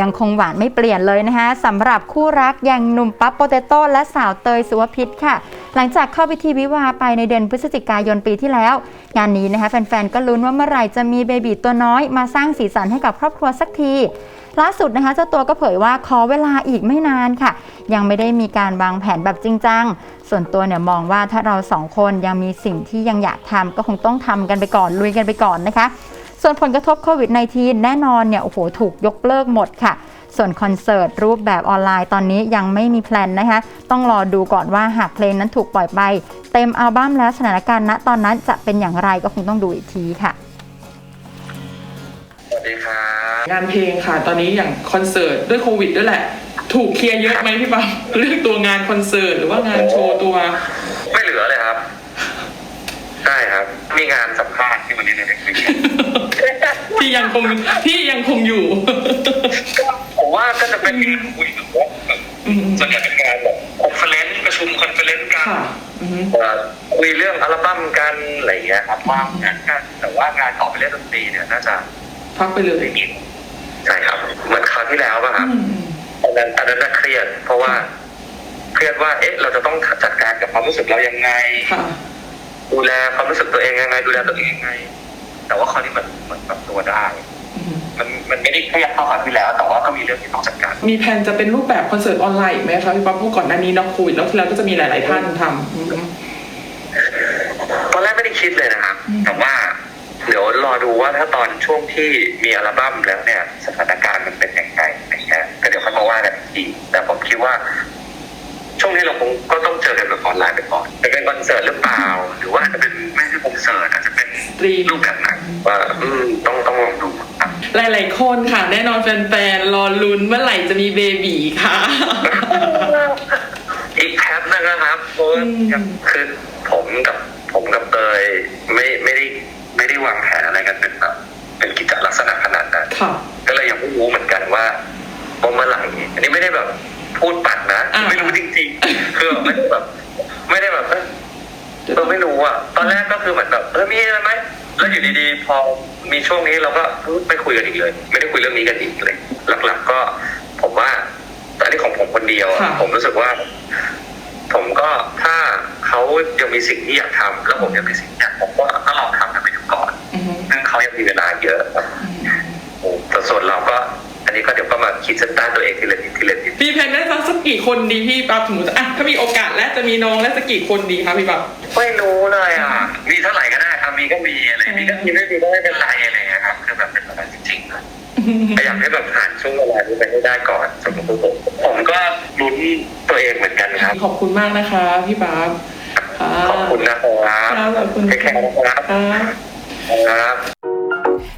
ยังคงหวานไม่เปลี่ยนเลยนะคะสำหรับคู่รักอย่างหนุ่มปั๊บโปเตโต้และสาวเตยสุวพิษค่ะ หลังจากเข้าพิธีวิวาไปในเดือนพฤศจิกายนปีที่แล้ว งานนี้นะคะแฟนๆ ก็ลุ้นว่าเมื่อไหร่จะมีเบบีตัวน้อยมาสร้างสีสันให้กับครอบครัวสักทีล่าสุดนะคะเจ้าตัวก็เผยว่าขอเวลาอีกไม่นานค่ะ ยังไม่ได้มีการวางแผนแบบจริงจังส่วนตัวเนี่ยมองว่าถ้าเราสองคนยังมีสิ่งที่ยังอยากทำก็คงต้องทำกันไปก่อนลุยกันไปก่อนนะคะ ส่วนผลกระทบโควิด -19 แน่นอนเนี่ยโอ้โหถูกยกเลิกหมดค่ะ ส่วนคอนเสิร์ตรูปแบบออนไลน์ตอนนี้ยังไม่มีแพลนนะคะ ต้องรอดูก่อนว่าหากเพลงนั้นถูกปล่อยไป เต็มอัลบั้มแล้วสถานการณ์ณตอนนั้นจะเป็นอย่างไรก็คงต้องดูอีกทีค่ะสวัสดีครับงานเพลงค่ะ ตอนนี้อย่างคอนเสิร์ตด้วยโควิดด้วยแหละ ถูกเคลียร์เยอะไหมพี่ปั๊มเรื่องตัวงานคอนเสิร์ตหรือว่างานโชว์ตัว ไม่เหลือเลยครับ ใช่ครับ มีงานสัมภาษณ์ที่วันนี้ในเด็กคุยกัน ที่ยังคงที่ยังคงอยู่ ผมว่าก็จะเป็นงานคุยกับว่าแบบอืมส่วนใหญ่เป็นงานแบบคอนเฟอเรนซ์ประชุมคอนเฟอเรนซ์กันค่ะอือฮึ เอ่อคุยเรื่องอัลบั้มกันอะไรอย่างเงี้ยครับว่างงานกันแต่ว่างานต่อไปเล่นดนตรีเนี่ยน่าจะพักไปเลยไม่มีใช่ครับ เหมือนคราวที่แล้วป่ะครับ อืมอันนั้นอันนั้นน่าเครียด เพราะว่าเครียดว่า เอ๊ะ เราจะต้องจัดการกับความรู้สึกเรายังไง ค่ะ ดูแลความรู้สึกตัวเองยังไง ดูแลตัวเองยังไง แต่ว่าคราวนี้มันเหมือนปรับตัวได้อืมมันมันไม่ได้เครียดเท่าคราวที่แล้ว แต่ว่าก็มีเรื่องที่ต้องจัดการ มีแผนจะเป็นรูปแบบคอนเสิร์ตออนไลน์อีกไหมคะพี่ปั๊มเพราะก่อนหน้านี้เนอกโควิดแล้วที่แล้วก็จะมีหลาย ๆ ท่านทำอืมตอนแรกไม่ได้คิดเลยนะครับอืมแต่ว่าเดี๋ยวรอดูว่าถ้าตอนช่วงที่มีอัลบั้มแล้วเนี่ย สถานการณ์มันเป็นยังไงอะไรเงี้ยก็เดี๋ยวค่อยมาว่ากันอีกทีแต่ผมคิดว่า ช่วงนี้เราคงก็ต้องเจอกันแบบออนไลน์ไปก่อนจะเป็นคอนเสิร์ตหรือเปล่า หรือว่าจะเป็นไม่ใช่คอนเสิร์ตอาจจะเป็นสตรีมรูปแบบไหน ว่าอืมต้องต้องลองดูครับหลาย ๆ คนค่ะ แน่นอนแฟนๆรอลุ้นเมื่อไหร่จะมีเบบีค่ะ อีกแคปนึงนะครับเพราะว่าอืม คือผมกับผมกับเตยไม่ไม่ได้ไม่ได้วางแผนอะไรกันเป็นแบบเป็นกิจลักษณะขนาดนั้น ค่ะ ก็เลยยังไม่รู้เหมือนกันว่าว่าเมื่อไหร่อันนี้ไม่ได้แบบพูดปัดนะอ่า ไม่รู้จริงๆคือไม่ได้แบบ ไม่ได้แบบเอ้ยเออไม่รู้อะตอนแรกก็คือเหมือนแบบเออมีอะไรไหม แล้วอยู่ดีๆพอมีช่วงนี้เราก็ไม่คุยกันอีกเลย ไม่ได้คุยเรื่องนี้กันอีกเลย หลัก ๆ ก็ผมว่าแต่อันนี้ของผมคนเดียวอะค่ะผมรู้สึกว่า ผมก็ถ้าเขายังมีสิ่งที่อยากทำแล้วผมยังมีสิ่งที่อยากผมก็ก็ลองทำกันไปดูก่อนอือฮึ ซึ่งเขายังมีเวลาเยอะครับแต่ส่วนเราก็ อันนี้ก็เดี๋ยวก็มาขีดเส้นใต้ตัวเองทีละนิดทีละนิดมีแผนได้สักกี่คนดีพี่ปั๊บสมมติอะถ้ามีโอกาสและจะมีน้องและสักกี่คนดีคะพี่ปั๊บไม่รู้เลยอะ มีเท่าไหร่ก็ได้ครับ มีก็มีอะไรมีก็มีไม่มีก็ไม่เป็นไรอะไรอย่างเงี้ยครับคือแบบเป็นแบบนั้นจริงๆนะแต่อยากให้แบบผ่านช่วงเวลานี้ไปให้ได้ก่อนสำหรับตัวผมผมก็ลุ้นตัวเองเหมือนกันครับ ขอบคุณมากนะคะ พี่ปั๊บค่ะขอบคุณนะครับครับขอบคุณแค่นะครับค่ะครับ